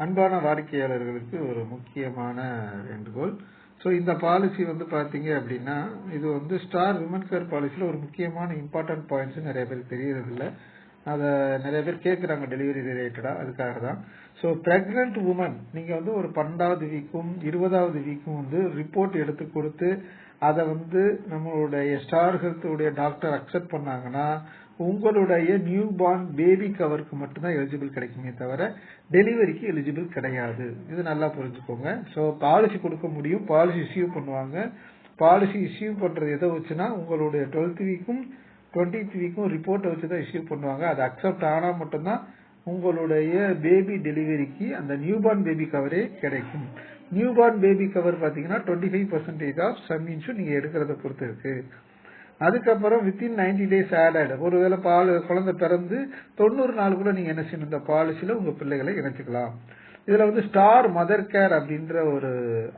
அன்பான வாடிக்கையாளர்களுக்கு ஒரு முக்கியமான வேண்டுகோள். ஸோ இந்த பாலிசி வந்து பார்த்தீங்க அப்படின்னா இது வந்து ஸ்டார் விமன் கேர் பாலிசியில் ஒரு முக்கியமான இம்பார்ட்டன்ட் பாயிண்ட்ஸ் நிறைய பேர் தெரியறதில்ல. அதை நிறைய பேர் கேட்குறாங்க டெலிவரி ரிலேட்டடாக அதுக்காக தான். ஸோ ப்ரெக்னென்ட் உமன் நீங்கள் வந்து ஒரு பன்னெண்டாவது வீக்கும் இருபதாவது வீக்கும் வந்து ரிப்போர்ட் எடுத்து கொடுத்து அதை வந்து நம்மளுடைய ஸ்டார் ஹெல்த்துடைய டாக்டர் அக்செப்ட் பண்ணாங்கன்னா உங்களுடைய நியூ பார்ன் பேபி கவருக்கு மட்டும்தான் எலிஜிபிள் கிடைக்குமே தவிர டெலிவரிக்கு எலிஜிபிள் கிடையாது. இது நல்லா புரிஞ்சுக்கோங்க. ஸோ பாலிசி கொடுக்க முடியும். பாலிசி இஷ்யூ பண்ணுவாங்க. பாலிசி இஷ்யூ பண்ணுறது எதை வச்சுன்னா உங்களுடைய டுவெல்த் வீக்கும் டுவெண்ட்டி வீக்கும் ரிப்போர்ட்டை வச்சு தான் இஷ்யூ பண்ணுவாங்க. அது அக்செப்ட் ஆனால் மட்டும்தான் உங்களுடைய பேபி டெலிவரிக்கு அந்த நியூ பார்ன் பேபி கவரே கிடைக்கும். நியூ பார்ன் பேபி கவர் பார்த்தீங்கன்னா twenty five percentage of sum insure நீங்கள் எடுக்கிறத பொறுத்து இருக்குது அதுக்கப்புறம் வித்தின் நைன்டி டேஸ் ஆடட் ஒருவேளை பால் குழந்தை பிறந்து தொண்ணூறு நாளுக்குள்ளே நீங்க என்ன செய்யணும்? இந்த பாலிசியில உங்க பிள்ளைகளை இணைச்சிக்கலாம். இதுல வந்து ஸ்டார் மதர் கேர் அப்படின்ற ஒரு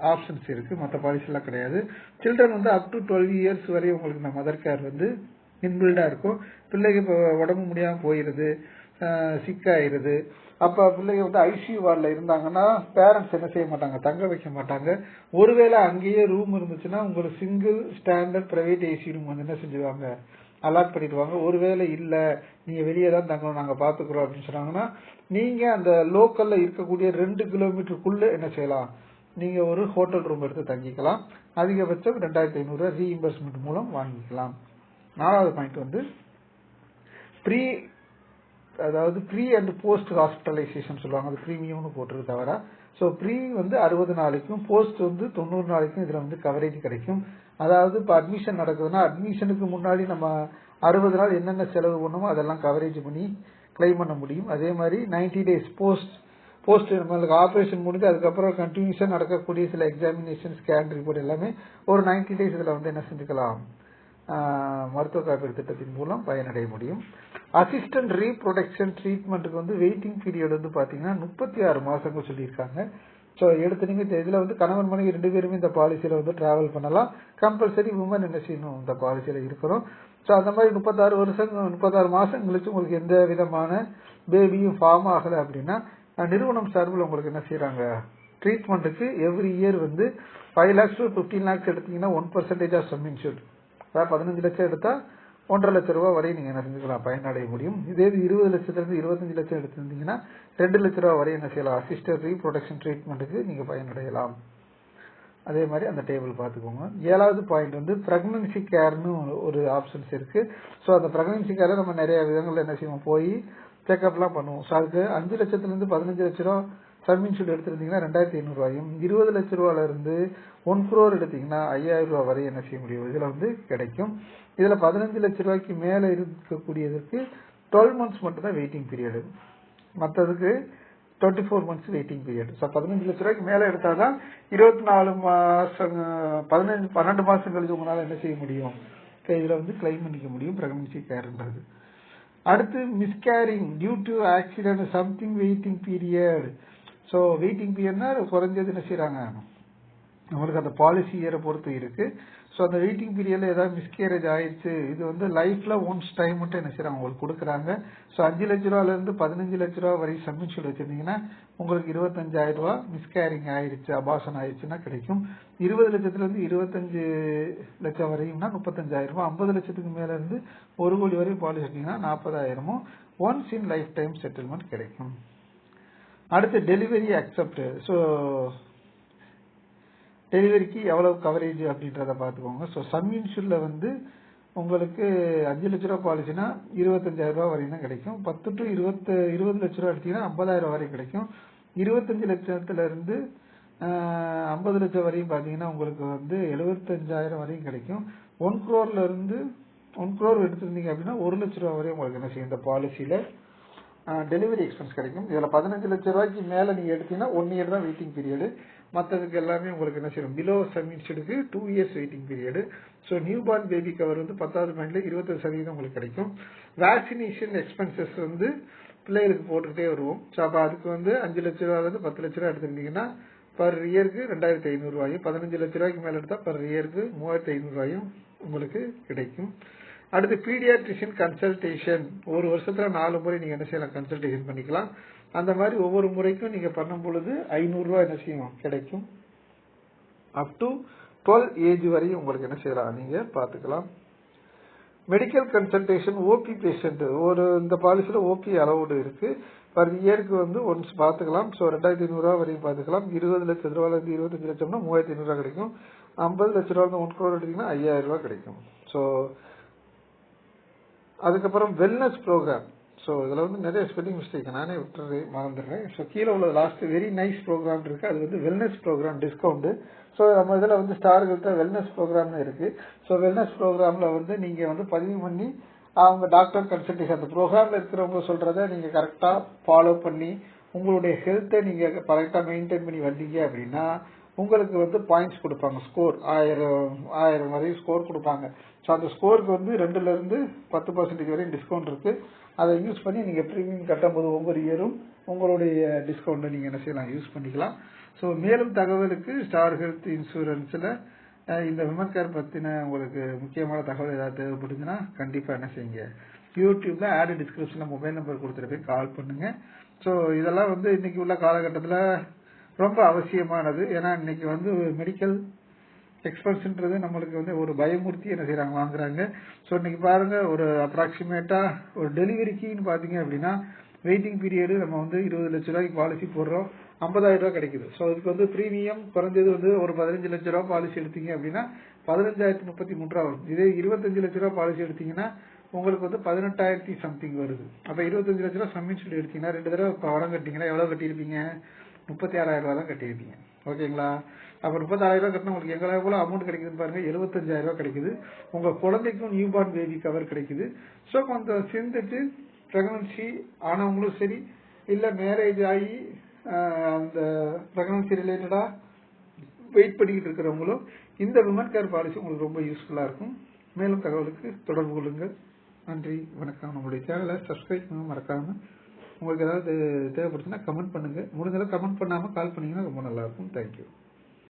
ஆப்ஷன்ஸ் இருக்கு. மற்ற பாலிசிலாம் கிடையாது. சில்ட்ரன் வந்து அப் டு டுவெல் இயர்ஸ் வரை உங்களுக்கு இந்த மதர் கேர் வந்து இன்பில்டா இருக்கும். பிள்ளைக்கு இப்போ உடம்பு முடியாமல் போயிருது. சிக்காயிருது அப்போ பிள்ளைங்க வந்து ஐசியூ வார்டில் இருந்தாங்கன்னா பேரண்ட்ஸ் என்ன செய்ய மாட்டாங்க? தங்க வைக்க மாட்டாங்க. ஒருவேளை அங்கேயே ரூம் இருந்துச்சுன்னா உங்களுக்கு single standard private AC room வந்து என்ன செஞ்சுவாங்க அலாட் பண்ணிடுவாங்க. ஒருவேளை இல்லை நீங்கள் வெளியே தான் தங்கணும் நாங்கள் பார்த்துக்குறோம் அப்படின்னு சொன்னாங்கன்னா நீங்கள் அந்த லோக்கலில் இருக்கக்கூடிய ரெண்டு கிலோமீட்டருக்குள்ளே என்ன செய்யலாம்? நீங்கள் ஒரு ஹோட்டல் ரூம் எடுத்து தங்கிக்கலாம். அதிகபட்சம் ரெண்டாயிரத்தி ஐநூறுரூவா ரீஇம்பர்ஸ்மெண்ட் மூலம் வாங்கிக்கலாம். நாலாவது பாயிண்ட் வந்து ப்ரீ அதாவது ப்ரீ அண்ட் போஸ்ட் ஹாஸ்பிட்டலைசேஷன் சொல்லுவாங்க. அது ப்ரீமியம்னு போட்டிருக்கு தவிர. ஸோ ப்ரீ வந்து அறுபது நாளைக்கும் போஸ்ட் வந்து தொண்ணூறு நாளைக்கும் இதில் வந்து கவரேஜ் கிடைக்கும். அதாவது இப்போ அட்மிஷன் நடக்குதுன்னா அட்மிஷனுக்கு முன்னாடி நம்ம அறுபது நாள் என்னென்ன செலவு பண்ணுமோ அதெல்லாம் கவரேஜ் பண்ணி கிளைம் பண்ண முடியும். அதே மாதிரி நைன்டி டேஸ் போஸ்ட் போஸ்ட் நம்மளுக்கு ஆப்ரேஷன் முடிஞ்சு அதுக்கப்புறம் கண்டினியூஸாக நடக்கக்கூடிய சில எக்ஸாமினேஷன் ஸ்கேன் ரிப்போர்ட் எல்லாமே ஒரு நைன்டி டேஸ் இதில் வந்து என்ன செஞ்சுக்கலாம்? மருத்துவ காப்பீடு திட்டத்தின் மூலம் பயனடைய முடியும். அசிஸ்டன்ட் ரீப்ரொடக்ஷன் ட்ரீட்மெண்ட்டுக்கு வந்து வெயிட்டிங் பீரியட் வந்து பார்த்தீங்கன்னா முப்பத்தி ஆறு மாதங்கள் சொல்லியிருக்காங்க. ஸோ எடுத்து இதில் வந்து கணவன் மனைவி ரெண்டு பேருமே இந்த பாலிசியில் வந்து ட்ராவல் பண்ணலாம். கம்பல்சரி உமன் என்ன செய்யணும்? இந்த பாலிசியில் இருக்கிறோம் ஸோ அந்த மாதிரி முப்பத்தாறு வருஷம் முப்பத்தாறு மாதம் கழிச்சு உங்களுக்கு எந்த விதமான பேபியும் ஃபார்ம் ஆகலை அப்படின்னா நிறுவனம் சார்பில் உங்களுக்கு என்ன செய்கிறாங்க ட்ரீட்மெண்ட்டுக்கு எவ்ரி இயர் வந்து five lakhs to fifteen lakhs எடுத்தீங்கன்னா one percentage of sum insure அதாவது பதினஞ்சு லட்சம் எடுத்தால் ஒன்றரை லட்சம் ரூபா வரை நீங்கள் என்ன செஞ்சுக்கலாம் பயனடைய முடியும். இதே இது இருபது லட்சத்துலேருந்து இருபத்தஞ்சு லட்சம் எடுத்திருந்தீங்கன்னா ரெண்டு லட்ச ரூபா வரை என்ன செய்யலாம் அசிஸ்டர் ரீப்ரொடக்ஷன் ட்ரீட்மெண்ட்டுக்கு நீங்கள் பயனடையலாம். அதே மாதிரி அந்த டேபிள் பார்த்துக்கோங்க. ஏழாவது பாயிண்ட் வந்து ப்ரெக்னன்சி கேர்னு ஒரு ஆப்ஷன்ஸ் இருக்குது ஸோ அந்த ப்ரெக்னன்சி கேரை நம்ம நிறைய விதங்களில் என்ன செய்வோம் போய் செக்அப்லாம் பண்ணுவோம். ஸோ அதுக்கு அஞ்சு லட்சத்துலேருந்து பதினஞ்சு லட்ச ரூபா சம் இன்சூர் எடுத்திருந்தீங்கன்னா ரெண்டாயிரத்தி ஐநூறுரூவாயும் இருபது லட்ச ரூபாயில ஒன் குரோர் எடுத்தீங்கன்னா ஐயாயிரம் ரூபா வரை என்ன செய்ய முடியும்? இதில் வந்து கிடைக்கும். இதில் பதினஞ்சு லட்ச ரூபாய்க்கு மேலே இருக்கக்கூடியதற்கு டுவெல் மந்த்ஸ் மட்டும் தான் waiting period மற்றதுக்கு twenty four months waiting period so பதினஞ்சு லட்ச ரூபாய்க்கு எடுத்தால் தான் இருபத்தி நாலு மாதம் பதினஞ்சு பன்னெண்டு மாதம் கழிச்சு உங்களால் என்ன செய்ய முடியும்? இதில் வந்து கிளைம் பண்ணிக்க முடியும் பிரெக்னன்சி கேர்ன்றது அடுத்து miscarriage due to accident something waiting period so waiting பீரியட்னா குறைஞ்சது என்ன செய்கிறாங்க நம்மளுக்கு அந்த பாலிசி இயரை பொறுத்து இருக்கு. ஸோ அந்த வெயிட்டிங் பீரியடில் ஏதாவது மிஸ்கேரேஜ் ஆயிடுச்சு. இது வந்து லைஃப்பில் ஒன்ஸ் டைம் மட்டும் என்ன செய்கிறாங்க உங்களுக்கு கொடுக்குறாங்க. ஸோ அஞ்சு லட்ச ரூபாலேருந்து பதினஞ்சு லட்ச ரூபா வரை சப்மிஷன் வச்சிருந்தீங்கன்னா உங்களுக்கு இருபத்தஞ்சாயிரம் ரூபா மிஸ்கேரிங் ஆயிடுச்சு அபாசன் ஆயிடுச்சுன்னா கிடைக்கும். இருபது லட்சத்துலேருந்து இருபத்தஞ்சு லட்சம் வரையும்னா முப்பத்தஞ்சாயிரம் ரூபா. ஐம்பது லட்சத்துக்கு மேலேருந்து ஒரு கோடி வரையும் பாலிசி எடுத்தீங்கன்னா நாற்பதாயிரமும் once in life time settlement கிடைக்கும். அடுத்து டெலிவரி அக்செப்ட் ஸோ டெலிவரிக்கு எவ்வளவு கவரேஜ் அப்படின்றத பார்த்துக்கோங்க. ஸோ சம் இன்சூர்ல வந்து உங்களுக்கு அஞ்சு லட்ச ரூபா பாலிசினா இருபத்தஞ்சாயிரம் வரையும் தான் கிடைக்கும். பத்து டு இருபத்து இருபது லட்ச ரூபா எடுத்தீங்கன்னா ஐம்பதாயிரம் வரையும் கிடைக்கும். இருபத்தஞ்சு லட்சத்துலேருந்து ஐம்பது லட்சம் வரையும் பார்த்தீங்கன்னா உங்களுக்கு வந்து எழுபத்தஞ்சாயிரம் வரையும் கிடைக்கும். ஒன் குரோர்லேருந்து ஒன் குரோர் எடுத்திருந்தீங்க அப்படின்னா ஒரு லட்ச ரூபா வரையும் உங்களுக்கு என்ன செய்யும்? இந்த பாலிசியில் டெலிவரி எக்ஸ்பென்ஸ் கிடைக்கும். இதில் பதினஞ்சு லட்ச ரூபாய்க்கு மேலே நீங்கள் எடுத்தீங்கன்னா ஒன் இயர் தான் வெயிட்டிங் பீரியடு மற்றதுக்கு எல்லாமே உங்களுக்கு என்ன செய்யும் below சப்மிஷனுக்கு two years waiting period so new born baby cover வந்து பத்தாவது பாயிண்ட்ல இருபத்தொரு சதவீதம் உங்களுக்கு கிடைக்கும். வேக்சினேஷன் எக்ஸ்பென்சஸ் வந்து பிள்ளைகளுக்கு போட்டுக்கிட்டே வருவோம். ஸோ அப்போ அதுக்கு வந்து அஞ்சு லட்ச ரூபாயிலிருந்து பத்து லட்ச ரூபா எடுத்திருந்தீங்கன்னா பர் இயருக்கு ரெண்டாயிரத்தி ஐநூறுரூவாயும் பதினஞ்சு லட்ச ரூபாய்க்கு மேலே எடுத்தால் பர் இயருக்கு மூவாயிரத்தி ஐநூறு ரூபாயும் உங்களுக்கு கிடைக்கும். அடுத்து பீடியாட்ரிஷியன் கன்சல்டேஷன். ஒரு வருஷத்தில் நாலு முறை நீங்கள் என்ன செய்யலாம்? கன்சல்டேஷன் பண்ணிக்கலாம். அந்த மாதிரி ஒவ்வொரு முறைக்கும் நீங்கள் பண்ணும் பொழுது ஐநூறுரூவா என்ன செய்யும் கிடைக்கும். அப் டு டுவெல் ஏஜ் வரையும் உங்களுக்கு என்ன செய்யலாம்? நீங்கள் பார்த்துக்கலாம். மெடிக்கல் கன்சல்டேஷன் ஓபி பேஷண்ட் ஒரு இந்த பாலிசியில் ஓபி அலவுடு இருக்குது பர் இயருக்கு வந்து ஒன்ஸ் பார்த்துக்கலாம். ஸோ ரெண்டாயிரத்தி ஐநூறுரூவா வரையும் பார்த்துக்கலாம். இருபது லட்சம் ரூபாயிலேருந்து இருபத்தஞ்சு லட்சம்னா மூவாயிரத்தி ஐநூறுரூவா கிடைக்கும். ஐம்பது லட்ச ரூபா ஒன் க்ரோர் எடுத்திங்கன்னா ஐயாயிரம் ரூபா கிடைக்கும். ஸோ அதுக்கப்புறம் வெல்னஸ் ப்ரோக்ராம் ஸோ இதில் வந்து நிறைய ஸ்பெல்லிங் மிஸ்டேக் நானே விட்டுறது மறந்துடுறேன். ஸோ கீழே உள்ள லாஸ்ட் வெரி நைஸ் ப்ரோக்ராம் இருக்கு. அது வந்து வெல்னஸ் ப்ரோக்ராம் டிஸ்கவுண்ட் ஸோ நம்ம இதில் வந்து ஸ்டார்கள்ட்ட வெல்னஸ் ப்ரோக்ராம்னு இருக்கு. ஸோ வெல்னஸ் ப்ரோக்ராமில் வந்து நீங்கள் வந்து பதிவு பண்ணி அவங்க டாக்டர் கன்சல்டேஷன் அந்த ப்ரோக்ராமில் இருக்கிறவங்க சொல்கிறத நீங்கள் கரெக்டாக ஃபாலோ பண்ணி உங்களுடைய ஹெல்த்தை நீங்கள் கரெக்டாக மெயின்டைன் பண்ணி வந்தீங்க அப்படின்னா உங்களுக்கு வந்து பாயிண்ட்ஸ் கொடுப்பாங்க ஸ்கோர் ஆயிரம் ஆயிரம் வரையும் ஸ்கோர் கொடுப்பாங்க. ஸோ அந்த ஸ்கோருக்கு வந்து ரெண்டுலேருந்து பத்து பர்சன்டேஜ் வரையும் டிஸ்கவுண்ட் இருக்குது அதை யூஸ் பண்ணி நீங்கள் ப்ரீமியம் கட்டும்போது ஒவ்வொரு இயரும் உங்களுடைய டிஸ்கவுண்ட்டை நீங்கள் என்ன செய்யலாம் யூஸ் பண்ணிக்கலாம். ஸோ மேலும் தகவலுக்கு ஸ்டார் ஹெல்த் இன்சூரன்ஸில் இந்த விமன் கேர் பற்றின உங்களுக்கு முக்கியமான தகவல் ஏதாவது தேவைப்படுதுன்னா கண்டிப்பாக என்ன செய்யுங்க. யூடியூப்பில் ஆட் டிஸ்கிரிப்ஷனில் மொபைல் நம்பர் கொடுத்துட்டு போய் கால் பண்ணுங்கள் ஸோ இதெல்லாம் வந்து இன்றைக்கி உள்ள காலகட்டத்தில் ரொம்ப அவசியமானது. ஏன்னா இன்னைக்கு வந்து மெடிக்கல் எக்ஸ்பென்ஸ்ன்றது நம்மளுக்கு வந்து ஒரு பயமுறுத்தி என்ன செய்யறாங்க வாங்குறாங்க. ஸோ இன்னைக்கு பாருங்க ஒரு அப்ராக்சிமேட்டா ஒரு டெலிவரிக்குன்னு பாத்தீங்க அப்படின்னா வெயிட்டிங் பீரியடு நம்ம வந்து இருபது லட்ச ரூபாய்க்கு பாலிசி போடுறோம். ஐம்பதாயிரம் ரூபாய் கிடைக்குது. ஸோ இதுக்கு வந்து ப்ரீமியம் குறைஞ்சது வந்து ஒரு பதினஞ்சு லட்ச ரூபா பாலிசி எடுத்தீங்க அப்படின்னா பதினஞ்சாயிரத்தி முப்பத்தி மூணு ரூபா வரும். இதே இருபத்தஞ்சு லட்ச ரூபா பாலிசி எடுத்தீங்கன்னா உங்களுக்கு வந்து பதினெட்டாயிரத்தி சம்திங் வருது. அப்ப இருபத்தஞ்சு லட்ச ரூபா சம்மின்னு சொல்லி எடுத்தீங்கன்னா ரெண்டு தடவை பணம் கட்டிங்கன்னா எவ்வளவு கட்டியிருப்பீங்க? முப்பத்தி ஆறாயிரம் ரூபாய் தான் கட்டியிருக்கீங்க. ஓகேங்களா? அப்ப முப்பத்தாயிரம் ரூபாய் கட்டினா உங்களுக்கு எங்களை போல அமௌண்ட் கிடைக்குதுன்னு பாருங்க. எழுபத்தஞ்சாயிரம் ரூபாய் கிடைக்குது. உங்க குழந்தைக்கும் நியூ பார்ன் பேபி கவர் கிடைக்குது. ஸோ கொஞ்சம் சேர்ந்துட்டு பிரெக்னன்சி ஆனவங்களும் சரி இல்ல மேரேஜ் ஆகி அந்த பிரெக்னன்சி ரிலேட்டடா வெயிட் பண்ணிக்கிட்டு இருக்கிறவங்களும் இந்த விமன் கேர் பாலிசி உங்களுக்கு ரொம்ப யூஸ்ஃபுல்லா இருக்கும். மேலும் தகவலுக்கு தொடர்பு கொள்ளுங்கள். நன்றி வணக்கம். நம்மளுடைய சேனலை சப்ஸ்கிரைப் பண்ண மறக்காமல் உங்களுக்கு ஏதாவது தேவைப்படுச்சுன்னா கமெண்ட் பண்ணுங்க. முடிஞ்சளவு கமெண்ட் பண்ணாம கால் பண்ணீங்கன்னா ரொம்ப நல்லா இருக்கும். தேங்க்யூ